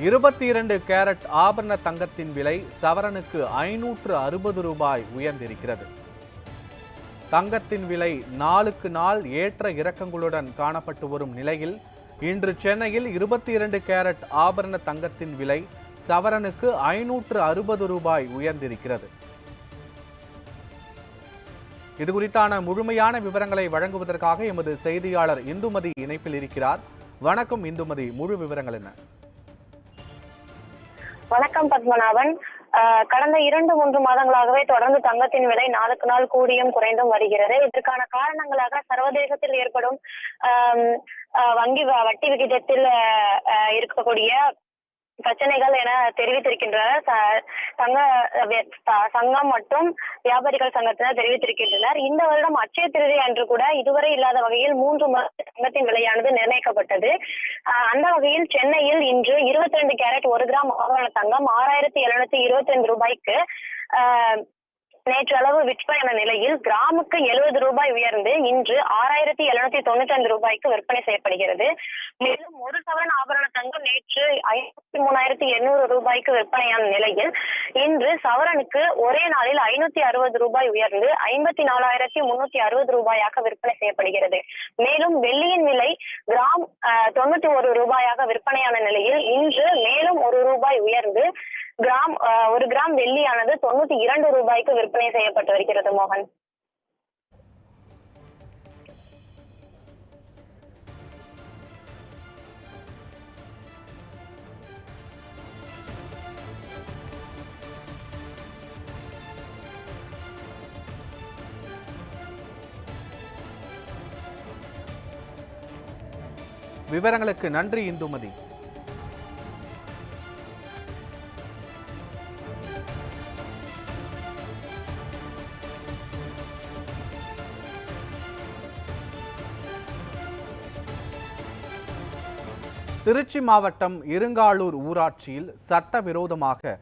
இருபத்தி இரண்டு கேரட் ஆபரண தங்கத்தின் விலை சவரனுக்கு ஐநூற்று அறுபது ரூபாய் உயர்ந்திருக்கிறது. தங்கத்தின் விலை நாளுக்கு நாள் ஏற்ற இறக்கங்களுடன் காணப்பட்டு வரும் நிலையில் இன்று சென்னையில் இருபத்தி இரண்டு கேரட் ஆபரண தங்கத்தின் விலை சவரனுக்கு ஐநூற்று அறுபது ரூபாய் உயர்ந்திருக்கிறது. இது குறித்தான முழுமையான விவரங்களை வழங்குவதற்காக எமது செய்தியாளர் இந்துமதி இணைப்பில் இருக்கிறார். வணக்கம் இந்துமதி முழு விவரங்கள் என்ன? வணக்கம் பத்மநாபன். ஆஹ் கடந்த இரண்டு மூன்று மாதங்களாகவே தொடர்ந்து தங்கத்தின் விலை நாளுக்கு நாள் கூடியும் குறைந்தும் வருகிறது. இதற்கான காரணங்களாக சர்வதேசத்தில் ஏற்படும் வங்கி வ- வட்டி விகிதத்தில் இருக்கக்கூடிய பிரச்சனைகள் என தெரிவித்திருக்கின்றனர். சங்க சங்கம் மற்றும் வியாபாரிகள் சங்கத்தினர் தெரிவித்திருக்கின்றனர். இந்த வருடம் அச்சய திருதி அன்று கூட இதுவரை இல்லாத வகையில் மூன்று சங்கத்தின் விலையானது நிர்ணயிக்கப்பட்டது. ஆஹ் அந்த வகையில் சென்னையில் இன்று இருபத்தி ரெண்டு கேரட் ஒரு கிராம் ஆபரண தங்கம் ஆறாயிரத்தி எழுநூத்தி இருபத்தி ரெண்டு ரூபாய்க்கு ஆஹ், நேற்றளவு விற்பனையான நிலையில் கிராமுக்கு எழுபது ரூபாய் உயர்ந்து இன்று ஆறாயிரத்தி எழுநூத்தி தொண்ணூத்தி ஐந்து ரூபாய்க்கு விற்பனை செய்யப்படுகிறது. மேலும் ஒரு சவரன் ஆபரண தங்கம் நேற்று ஐம்பத்தி மூணாயிரத்தி எண்ணூறு ரூபாய்க்கு விற்பனையான நிலையில் இன்று சவரனுக்கு ஒரே நாளில் ஐநூத்தி அறுபது ரூபாய் உயர்ந்து ஐம்பத்தி நாலாயிரத்தி முன்னூத்தி அறுபது ரூபாயாக விற்பனை செய்யப்படுகிறது. மேலும் வெள்ளியின் விலை கிராம் ஆஹ், தொண்ணூத்தி ஒரு ரூபாயாக விற்பனையான நிலையில் இன்று மேலும் ஒரு ரூபாய் உயர்ந்து கிராம் ஆஹ், ஒரு கிராம் வெள்ளியானது தொண்ணூத்தி இரண்டு ரூபாய்க்கு விற்பனை செய்யப்பட்டு வருகிறது மோகன். விவரங்களுக்கு நன்றி இந்துமதி. திருச்சி மாவட்டம் இருங்காலூர் ஊராட்சியில் சட்டவிரோதமாக